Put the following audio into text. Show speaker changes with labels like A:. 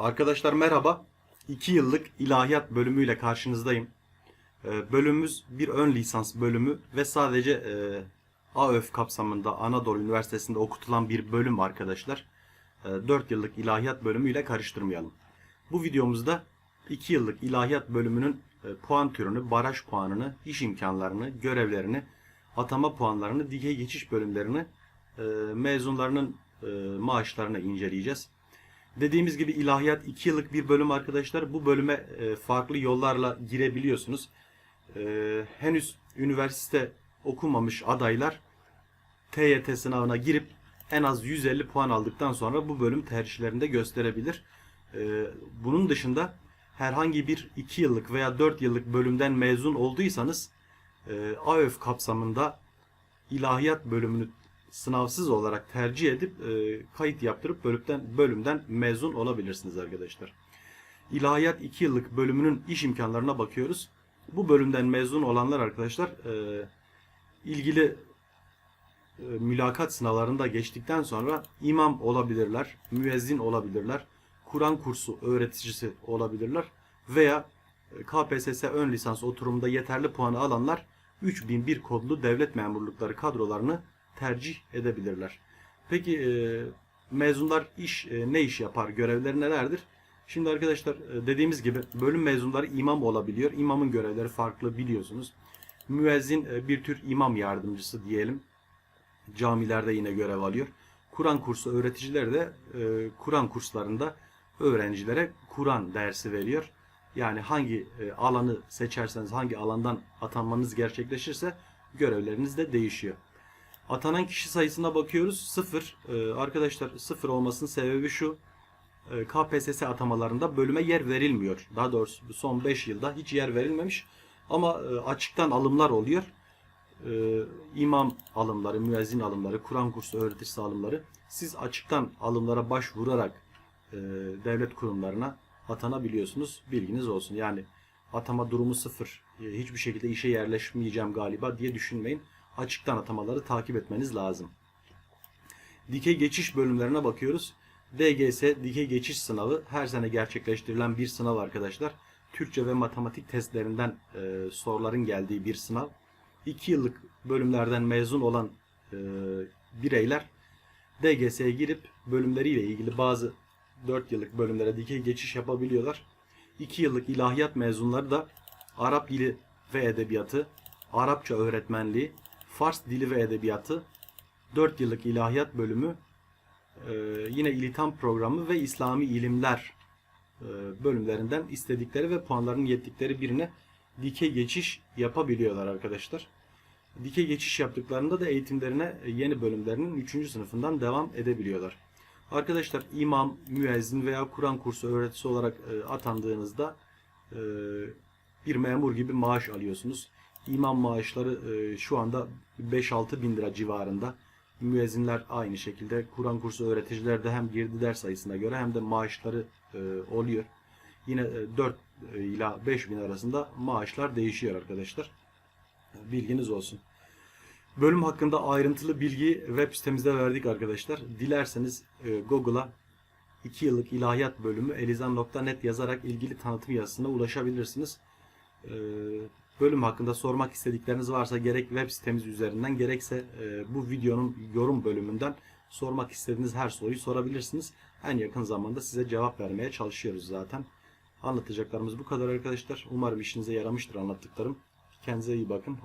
A: Arkadaşlar merhaba. 2 yıllık ilahiyat bölümüyle karşınızdayım. Ee, Bölümümüz bir ön lisans bölümü ve sadece e, AÖF kapsamında Anadolu Üniversitesi'nde okutulan bir bölüm arkadaşlar. 4 yıllık ilahiyat bölümüyle karıştırmayalım. Bu videomuzda 2 yıllık ilahiyat bölümünün e, puan türünü, baraj puanını, iş imkanlarını, görevlerini, atama puanlarını, dikey geçiş bölümlerini, e, mezunlarının e, maaşlarını inceleyeceğiz. Dediğimiz gibi ilahiyat 2 yıllık bir bölüm arkadaşlar. Bu bölüme e, farklı yollarla girebiliyorsunuz. E, henüz üniversite okumamış adaylar TYT sınavına girip en az 150 puan aldıktan sonra bu bölüm tercihlerinde gösterebilir. E, bunun dışında herhangi bir 2 yıllık veya 4 yıllık bölümden mezun olduysanız AÖF kapsamında ilahiyat bölümünü sınavsız olarak tercih edip e, kayıt yaptırıp bölümden bölümden mezun olabilirsiniz arkadaşlar. İlahiyat 2 yıllık bölümünün iş imkanlarına bakıyoruz. Bu bölümden mezun olanlar arkadaşlar e, ilgili e, mülakat sınavlarında geçtikten sonra imam olabilirler, müezzin olabilirler, Kur'an kursu öğreticisi olabilirler veya e, KPSS ön lisans oturumunda yeterli puanı alanlar 3001 kodlu devlet memurlukları kadrolarını tercih edebilirler. Peki e, mezunlar iş e, ne iş yapar? Görevleri nelerdir? Şimdi arkadaşlar e, dediğimiz gibi bölüm mezunları imam olabiliyor. İmamın görevleri farklı biliyorsunuz. Müezzin e, bir tür imam yardımcısı diyelim. Camilerde yine görev alıyor. Kur'an kursu öğreticileri de e, Kur'an kurslarında öğrencilere Kur'an dersi veriyor. Yani hangi alanı seçerseniz, hangi alandan atanmanız gerçekleşirse görevleriniz de değişiyor. Atanan kişi sayısına bakıyoruz. Sıfır. Ee, arkadaşlar sıfır olmasının sebebi şu. Ee, KPSS atamalarında bölüme yer verilmiyor. Daha doğrusu son 5 yılda hiç yer verilmemiş. Ama e, açıktan alımlar oluyor. Ee, imam alımları, müezzin alımları, Kur'an kursu öğreticisi alımları. Siz açıktan alımlara başvurarak e, devlet kurumlarına atanabiliyorsunuz. Bilginiz olsun. Yani atama durumu sıfır. E, hiçbir şekilde işe yerleşmeyeceğim galiba diye düşünmeyin açıktan atamaları takip etmeniz lazım. Dikey geçiş bölümlerine bakıyoruz. DGS dikey geçiş sınavı her sene gerçekleştirilen bir sınav arkadaşlar. Türkçe ve matematik testlerinden e, soruların geldiği bir sınav. 2 yıllık bölümlerden mezun olan e, bireyler DGS'ye girip bölümleriyle ilgili bazı 4 yıllık bölümlere dikey geçiş yapabiliyorlar. 2 yıllık ilahiyat mezunları da Arap dili ve edebiyatı, Arapça öğretmenliği, Fars dili ve edebiyatı, 4 yıllık ilahiyat bölümü, e, yine ilitam programı ve İslami ilimler e, bölümlerinden istedikleri ve puanlarının yettikleri birine dikey geçiş yapabiliyorlar arkadaşlar. Dikey geçiş yaptıklarında da eğitimlerine yeni bölümlerinin 3. sınıfından devam edebiliyorlar. Arkadaşlar imam, müezzin veya Kur'an kursu öğretisi olarak e, atandığınızda bir memur gibi maaş alıyorsunuz. İmam maaşları e, şu anda 5-6 bin lira civarında. Müezzinler aynı şekilde. Kur'an kursu öğreticiler de hem girdiler sayısına göre hem de maaşları e, oluyor. Yine e, 4 ila 5 bin arasında maaşlar değişiyor arkadaşlar. Bilginiz olsun. Bölüm hakkında ayrıntılı bilgi web sitemizde verdik arkadaşlar. Dilerseniz e, Google'a 2 yıllık ilahiyat bölümü elizan.net yazarak ilgili tanıtım yazısına ulaşabilirsiniz. E, bölüm hakkında sormak istedikleriniz varsa gerek web sitemiz üzerinden gerekse e, bu videonun yorum bölümünden sormak istediğiniz her soruyu sorabilirsiniz. En yakın zamanda size cevap vermeye çalışıyoruz zaten. Anlatacaklarımız bu kadar arkadaşlar. Umarım işinize yaramıştır anlattıklarım. Kendinize iyi bakın.